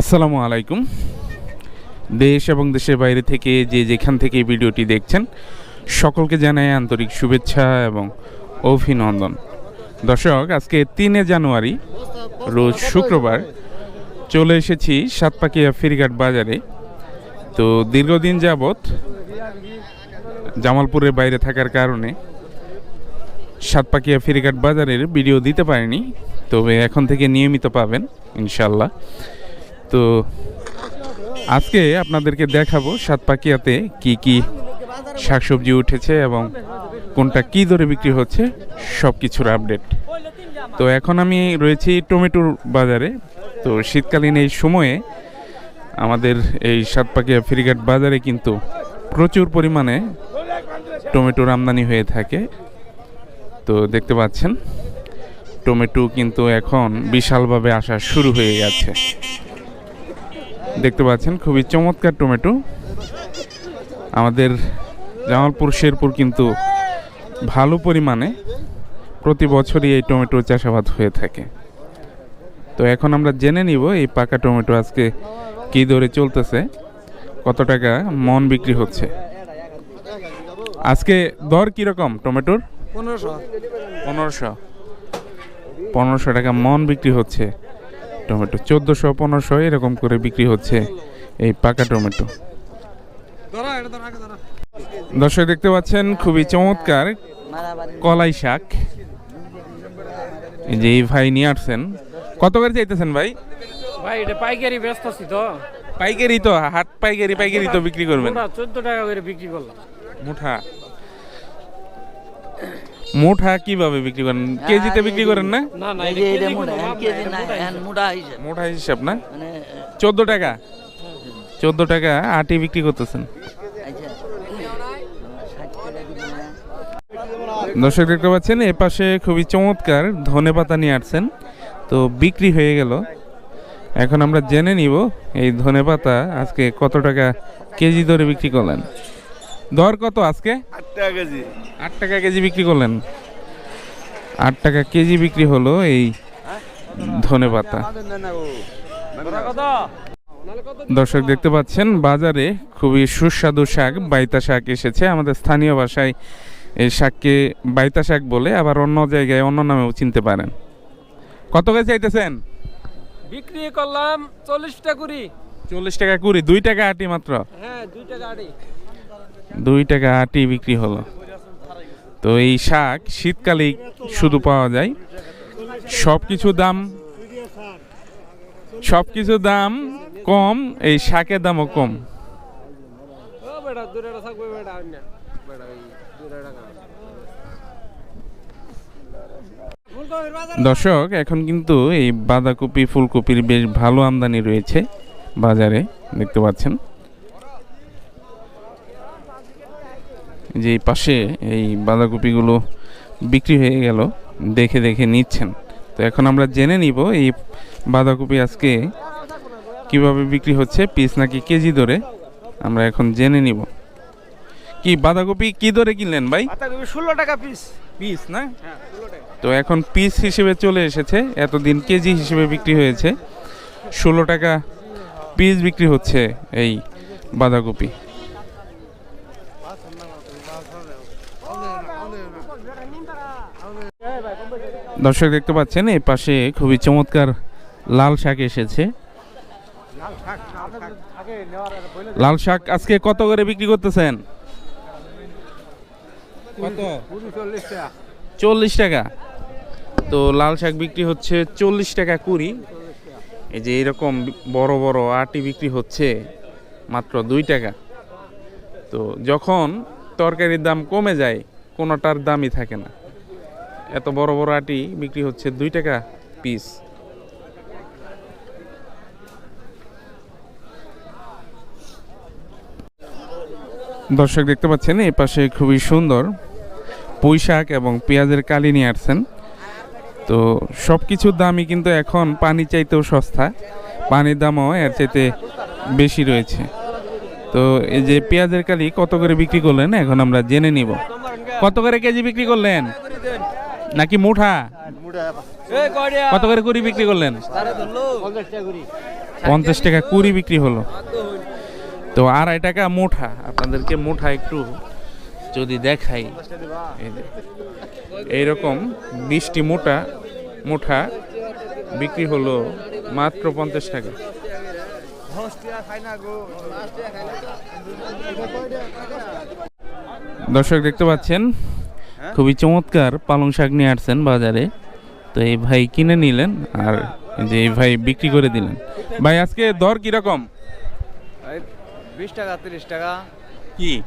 আসসালামু আলাইকুম। দেশ এবং দেশের বাইরে থেকে যে যেখান থেকে ভিডিওটি দেখছেন, সকলকে জানাই আন্তরিক শুভেচ্ছা এবং অভিনন্দন। দর্শক, আজকে তিনে জানুয়ারি, রোজ শুক্রবার চলে এসেছি সাতপাকিয়া ফেরিঘাট বাজারে। তো দীর্ঘদিন যাবৎ জামালপুরের বাইরে থাকার কারণে সাতপাকিয়া ফেরিঘাট বাজারের ভিডিও দিতে পারিনি, তবে এখন থেকে নিয়মিত পাবেন ইনশাল্লাহ তো আজকে আপনাদেরকে দেখাবো সাতপাকিয়াতে কি কি শাকসবজি উঠেছে এবং কোনটা কি দরে বিক্রি হচ্ছে সব কিছুর আপডেট। তো এখন আমি রয়েছি টমেটোর বাজারে। তো শীতকালীন এই সময়ে আমাদের এই সাতপাকিয়া ফেরিঘাট বাজারে কিন্তু প্রচুর পরিমাণে টমেটোর আমদানি হয়ে থাকে। তো দেখতে পাচ্ছেন, টমেটো কিন্তু এখন বিশালভাবে আসা শুরু হয়ে গেছে। দেখতে পাচ্ছেন খুবই চমৎকার টমেটো। আমাদের জামালপুর শেরপুর কিন্তু ভালো পরিমাণে প্রতি বছরই এই টমেটো চাষাবাদ হয়ে থাকে। তো এখন আমরা জেনে নিব এই পাকা টমেটো আজকে কী দরে চলতেছে কত টাকা মন বিক্রি হচ্ছে। আজকে দর কীরকম টমেটোর? পনেরোশো। পনেরোশো। পনেরোশো টাকা মন বিক্রি হচ্ছে। টমেটো। চোদ্দোশো পনেরোশো এরকম করে বিক্রি হচ্ছে এই পাকা টমেটো। দর্শক দেখতে পাচ্ছেন খুবই চমৎকার কলাই শাক। এই যে এই ভাই নিয়ে আসছেন। কত করে চাইতেছেন ভাই? ভাই এটা পাইকারি ব্যস্ত আছি তো। পাইকারি তো হাট পাইকারি পাইকারি তো বিক্রি করবেন। চোদ্দ টাকা করে বিক্রি করলাম। মুঠা মুঠা কীভাবে বিক্রি করেন? কেজিতে বিক্রি করেন না? না না এই এটা যে এটা কেজি মোটা কেজি না মোটা এখন মোটা হিসাব। মুঠা হিসাব না? মানে চোদ্দ টাকা? চোদ্দ টাকা আটি বিক্রি করতেছেন। আচ্ছা দর্শক দেখতে পাচ্ছেন এ পাশে খুবই চমৎকার ধনে পাতা নিয়ে আসছেন। তো বিক্রি হয়ে গেল। এখন আমরা জেনে নিব এই ধনে পাতা আজকে কত টাকা কেজি দরে বিক্রি করলেন। দর কত আজকে? আট টাকা কেজি। আট টাকা কেজি বিক্রি করলেন। আট টাকা কেজি বিক্রি হলো এই ধনে পাতা। দর্শক দেখতে পাচ্ছেন বাজারে খুবই সুস্বাদু শাক বাইতা শাক এসেছে। আমাদের স্থানীয় ভাষায় এই শাককে বাইতা শাক বলে আবার অন্য জায়গায় অন্য নামেও চিনতে পারেন। কত করে চাইতেছেন? বিক্রি করলাম চল্লিশটা কুড়ি। চল্লিশ টাকা কুড়ি দুই টাকা আটি মাত্র। হ্যাঁ দুই টাকা আড়ি দুই টাকা আটি বিক্রি হলো। তো এই শাক শীতকালেই শুধু পাওয়া যায়। সব কিছু দাম সব কিছু দাম কম, এই শাকের দামও কম। দর্শক, এখন কিন্তু এই বাঁধাকপি, ফুলকপির বেশ ভালো আমদানি রয়েছে বাজারে, দেখতে পাচ্ছেন। যে পাশে এই বাঁধাকপিগুলো বিক্রি হয়ে গেল দেখে দেখে নিচ্ছেন। তো এখন আমরা জেনে নিব এই বাঁধাকপি আজকে কীভাবে বিক্রি হচ্ছে পিস নাকি কেজি দরে আমরা এখন জেনে নিব। কি বাঁধাকপি কি দরে কিনলেন ভাই? ষোলো টাকা পিস। পিস না? তো এখন পিস হিসেবে চলে এসেছে এতদিন কেজি হিসেবে বিক্রি হয়েছে। ষোলো টাকা পিস বিক্রি হচ্ছে এই বাঁধাকপি। দর্শক দেখতে পাচ্ছেন এই পাশে খুবই চমৎকার লাল শাক এসেছে। লাল শাক আজকে কত করে বিক্রি করতেছেন? কত? চল্লিশ টাকা। তো লাল শাক বিক্রি হচ্ছে চল্লিশ টাকা কুড়ি। এই যে এরকম বড় বড় আটি বিক্রি হচ্ছে মাত্র দুই টাকা। তো যখন তরকারির দাম কমে যায় কোনোটার দামই থাকে না। এত বড় বড় আটি বিক্রি হচ্ছে দুই টাকা পিস। দর্শক দেখতে পাচ্ছেন, এই পাশে খুবই সুন্দর পুঁই শাক এবং পেঁয়াজের কালি নিয়ে আসছেন। তো সব কিছুর দামই কিন্তু এখন পানি চাইতেও সস্তা, পানির দামও এর চাইতে বেশি রয়েছে। তো এই যে পেঁয়াজের কালি কত করে বিক্রি করলেন, এখন আমরা জেনে নিব। কত করে কেজি বিক্রি করলেন? নাকি মুঠা? কত করে কুড়ি বিক্রি করলেন? পঞ্চাশ টাকা কুড়ি বিক্রি হলো। তো আড়াই টাকা মোটা আপনাদেরকে মোটা একটু যদি দেখাই। এইরকম বিশটি মোটা মুঠা বিক্রি হলো মাত্র পঞ্চাশ টাকা। দর্শক দেখতে পাচ্ছেন খুবই চমৎকার পালং শাক নিয়ে আসছেন বাজারে। তো এই ভাই কিনে নিলেন আর যে এই ভাই বিক্রি করে দিলেন। ভাই আজকে দর কীরকম? বিশ টাকা তিরিশ টাকা। কি?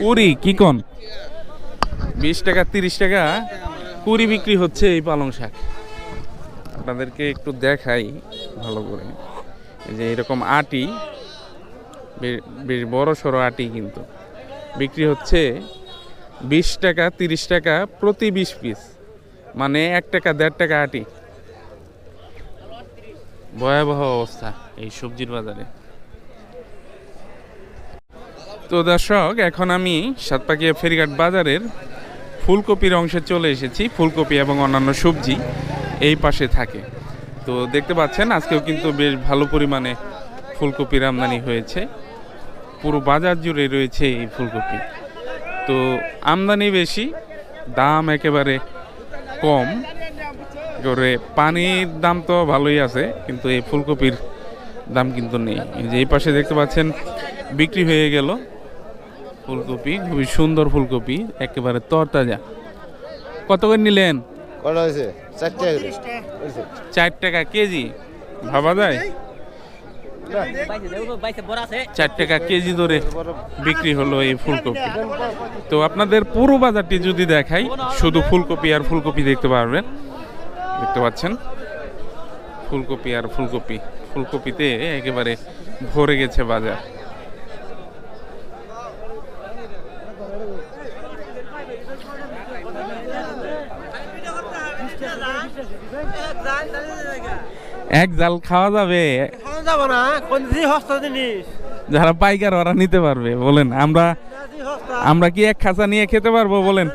কুড়ি। কি কোন? বিশ টাকা তিরিশ টাকা কুড়ি বিক্রি হচ্ছে এই পালং শাক। আপনাদেরকে একটু দেখাই ভালো করে। যে এরকম আটি বে- বেশ বড় সড়ো আটি কিন্তু। বিক্রি হচ্ছে বিশ টাকা, তিরিশ টাকা প্রতি বিশ পিস মানে এক টাকা, দেড় টাকা আটি। ভয়াবহ অবস্থা এই সবজির বাজারে। তো দর্শক, এখন আমি সাতপাকিয়া ফেরিঘাট বাজারের ফুলকপির অংশে চলে এসেছি। ফুলকপি এবং অন্যান্য সবজি এই পাশে থাকে। তো দেখতে পাচ্ছেন, আজকেও কিন্তু বেশ ভালো পরিমাণে ফুলকপির আমদানি হয়েছে। পুরো বাজার জুড়ে রয়েছে এই ফুলকপি। তো আমদানি বেশি দাম একেবারে কম। করে পানির দাম তো ভালোই আছে কিন্তু এই ফুলকপির দাম কিন্তু নেই। যে এই পাশে দেখতে পাচ্ছেন বিক্রি হয়ে গেল ফুলকপি খুবই সুন্দর ফুলকপি একেবারে তরতাজা। কত করে নিলেন? চার টাকা কেজি ভাবা যায়? চার টাকা কেজি ধরে বিক্রি হলো এই ফুলকপি। তো আপনাদের পুরো বাজারটি যদি দেখাই, শুধু ফুলকপি আর ফুলকপি দেখতে পারবেন। দেখতে পাচ্ছেন? ফুলকপি আর ফুলকপি। ফুলকপিতে একেবারে ভরে গেছে বাজার। এক জাল খাওয়া যাবে। যাব না কোন জিনিস সস্তা জিনিস। যারা পাইকার ওরা নিতে পারবে বলেন। আমরা আমরা কি এক খাঁচা নিয়ে খেতে পারব বলেন?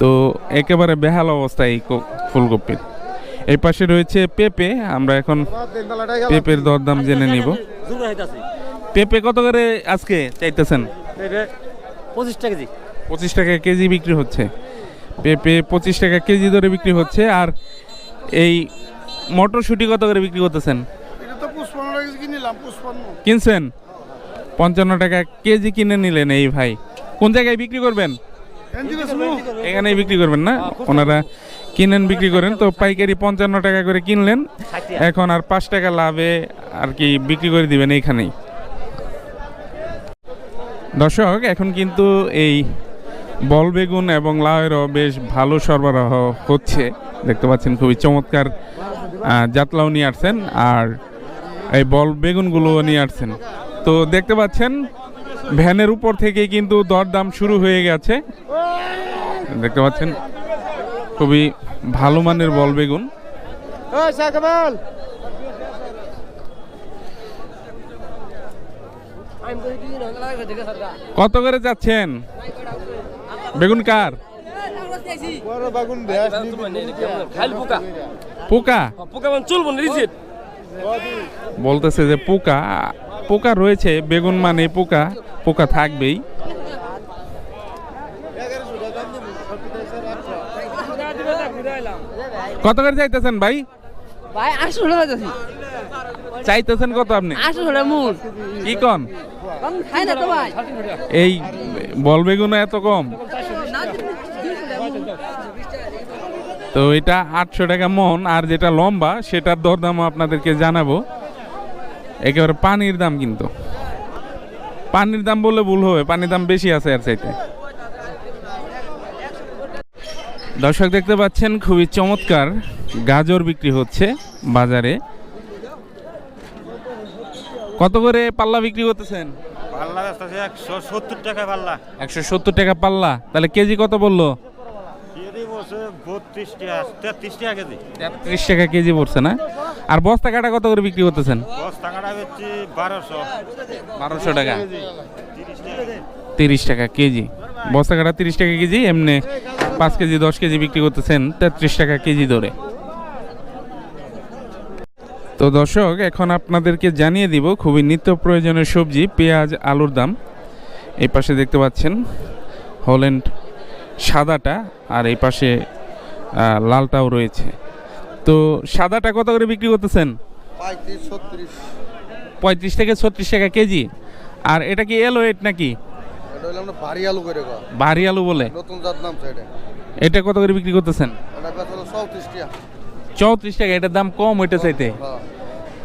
তো একেবারে বেহাল অবস্থা এই ফুলকপির। এই পাশে রয়েছে পেঁপে আমরা এখন পেঁপের দরদাম জেনে নিব। পেঁপে কত করে আজকে চাইতেছেন? পঁচিশ টাকা কেজি। পঁচিশ টাকা কেজি বিক্রি হচ্ছে। পেঁপে পঁচিশ টাকা কেজি ধরে বিক্রি হচ্ছে আর এই মটরশুঁটি কত করে বিক্রি করতেছেন? কিনছেন? পঞ্চান্ন টাকা কেজি কিনে নিলেন এই ভাই। কোন জায়গায় বিক্রি করবেন? এখানেই বিক্রি করবেন না? ওনারা কিনেন বিক্রি করেন। তো পাইকারি পঞ্চান্ন টাকা করে কিনলেন। এখন আর পাঁচ টাকা লাভে আর কি বিক্রি করে দিবেন এইখানেই। দর্শক এখন কিন্তু এই বল বেগুন এবং লাউয়েরও বেশ ভালো সরবরাহ হচ্ছে। দেখতে পাচ্ছেন খুবই চমৎকার জাতলাও নিয়ে আসছেন আর এই বল বেগুনগুলো নিয়ে আসছেন তো দেখতে পাচ্ছেন ভ্যানের উপর থেকে কিন্তু দরদাম শুরু হয়ে গেছে দেখতে পাচ্ছেন খুবই ভালো মানের বল বেগুন কত করে যাচ্ছেন বেগুন কার খাইল পোকা? পোকা পোকা মানে চুলবো না রিজিট বলতেছে যে পোকা পোকা রয়েছে বেগুন মানে পোকা পোকা থাকবেই। কত করে চাইতেছেন ভাই? ভাই আটশো টাকা যাচ্ছি চাইতেছেন কত আপনি? আটশো টাকা মূল। কি কন? কম খাই না তো ভাই। এই বল বেগুন এত কম। তো এটা আটশো টাকা মন আর যেটা লম্বা সেটার দরদামও আপনাদেরকে জানাব। একেবারে পানির দাম কিন্তু। পানির দাম বললে ভুল হবে পানির দাম বেশি আছে আর চাইতে। দর্শক দেখতে পাচ্ছেন খুবই চমৎকার গাজর বিক্রি হচ্ছে বাজারে। কত করে পাল্লা বিক্রি করতেছেন? পাল্লা একশো সত্তর টাকা পাল্লা। একশো সত্তর টাকা পাল্লা। তাহলে কেজি কত বলল? বত্রিশ টাকা তেত্রিশ টাকা কেজি। তেত্রিশ টাকা কেজি পড়ছে না? আর বস্তা কাটা কত করে বিক্রি করতেছেন? দশ টাকাটা হচ্ছে বারোশো। বারোশো টাকা। তিরিশ টাকা কেজি। বস্তা কাটা তিরিশ টাকা কেজি এমনি পাঁচ কেজি দশ কেজি বিক্রি করতেছেন তেত্রিশ টাকা কেজি ধরে। তো দর্শক এখন আপনাদেরকে জানিয়ে দিব খুবই নিত্য প্রয়োজনীয় সবজি পেঁয়াজ আলুর দাম। এই পাশে দেখতে পাচ্ছেন হল্যান্ড সাদাটা আর এই পাশে লালটাও রয়েছে। তো সাদাটা কত করে বিক্রি করতেছেন? পঁয়ত্রিশ থেকে ছত্রিশ টাকা কেজি। আর এটা কি এলো এট নাকি ভারী আলু করে ভারী আলু বলে। নতুন জাত নাম এটা কত করে বিক্রি করতেছেন? টাকা। চৌত্রিশ টাকা এটার দাম কম ওইটা চাইতে। হ্যাঁ।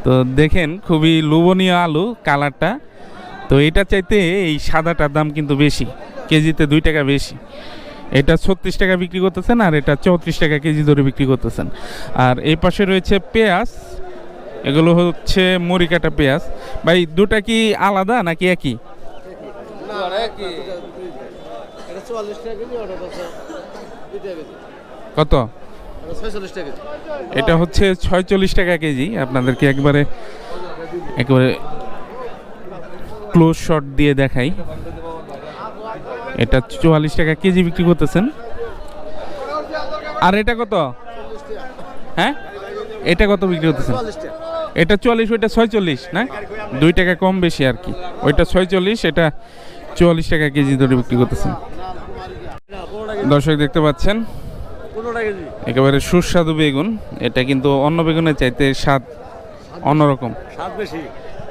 তো দেখেন খুবই লোভনীয় আলু কালারটা। তো এটা চাইতে এই সাদাটার দাম কিন্তু বেশি কেজিতে দুই টাকা বেশি। এটা ছত্রিশ টাকা বিক্রি করতেছেন আর এটা চৌত্রিশ টাকা কেজি ধরে বিক্রি করতেছেন। আর এই পাশে রয়েছে পেঁয়াজ, এগুলো হচ্ছে মুড়ি কাটা পেঁয়াজ। ভাই, দুটা কি আলাদা নাকি একই? কত? এটা হচ্ছে ছয়চল্লিশ টাকা কেজি। আপনাদেরকে একবারে একবারে ক্লোজ শট দিয়ে দেখাই। এটা চুয়াল্লিশ টাকা কেজি বিক্রি করতেছেন। আর এটা কত? হ্যাঁ? এটা কত বিক্রি করতেছেন? এটা চুয়াল্লিশ ওইটা ছয়চল্লিশ না? দুই টাকা কম বেশি আর কি। ওইটা ছয়চল্লিশ এটা চুয়াল্লিশ টাকা কেজি ধরে বিক্রি করতেছেন। দর্শক দেখতে পাচ্ছেন একেবারে সুস্বাদু বেগুন। এটা কিন্তু অন্য বেগুনের চাইতে স্বাদ অন্যরকম।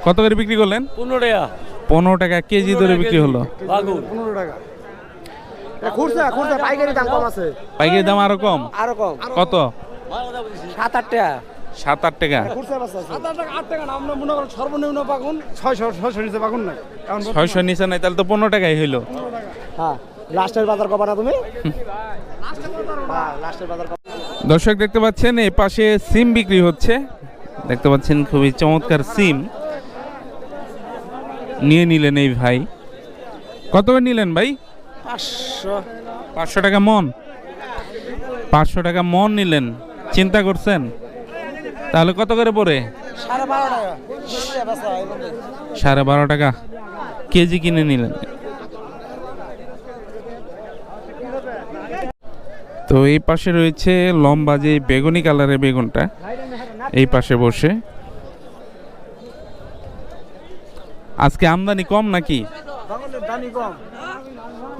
কত করে বিক্রি করলেন? পনেরো টাকা। পনেরো টাকা কেজি ধরে বিক্রি হলো। পনেরো টাকা খুরসা খুরসা পাইকারি দাম কম আছে। পাইকারি দাম আরও কম? আরও কম। কত? সাত আট টাকা। সাত আট টাকা। সাত আট টাকা আট টাকা আমরা মনে করেন সর্বনিম্ন বাগুন ছয়শো ছয়শো নিচে বাগুন নাই। এখন ছয়শো নিচে নাই তাহলে তো পনেরো টাকাই হইল। হ্যাঁ লাস্টের বাজার কবা না তুমি হ্যাঁ লাস্টের বাজার দর্শক দেখতে পাচ্ছেন এই পাশে সিম বিক্রি হচ্ছে। দেখতে পাচ্ছেন খুবই চমৎকার সিম। নিয়ে নিলেন এই ভাই। কত করে নিলেন ভাই? পাঁচশো। পাঁচশো টাকা মন? পাঁচশো টাকা মন নিলেন। চিন্তা করছেন? তাহলে কত করে পড়ে? সাড়ে বারো টাকা। সাড়ে বারো টাকা কেজি কিনে নিলেন। তো এই পাশে রয়েছে লম্বা যে বেগুনি কালারের বেগুনটা এই পাশে বসে। আজকে আমদানি কম নাকি? দামি কম।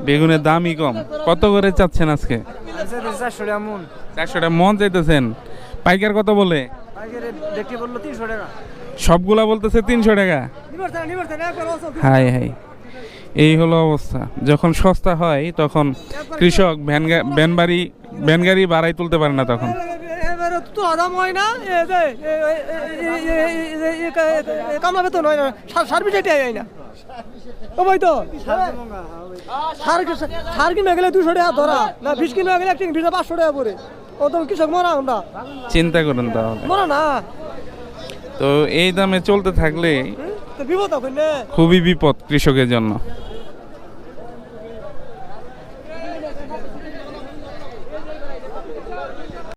বেগুনের দামই কম কত করে চাচ্ছেন আজকে মন মন চাইতেছেন পাইকার কত বলে সবগুলা বলতেছে তিনশো টাকা হাই হাই এই হলো অবস্থা যখন সস্তা হয় তখন কৃষক ভ্যান ভ্যান বাড়াই তুলতে পারে না তখন হয় হয় হয় না ও ভাই তো। সার সার কিনে গেলে দুশো টাকা ধরা না বিশ কিনে গেলে একটি ভিড়ে পাঁচশো টাকা পরে ও তো কৃষক মরা আমরা। চিন্তা করেন তাহলে। মরা না। তো এই দামে চলতে থাকলে তো বিপদ খুবই বিপদ কৃষকের জন্য।